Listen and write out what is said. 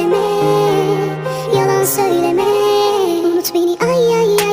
söyleme Yalan söyleme. Unut beni ay ay ay.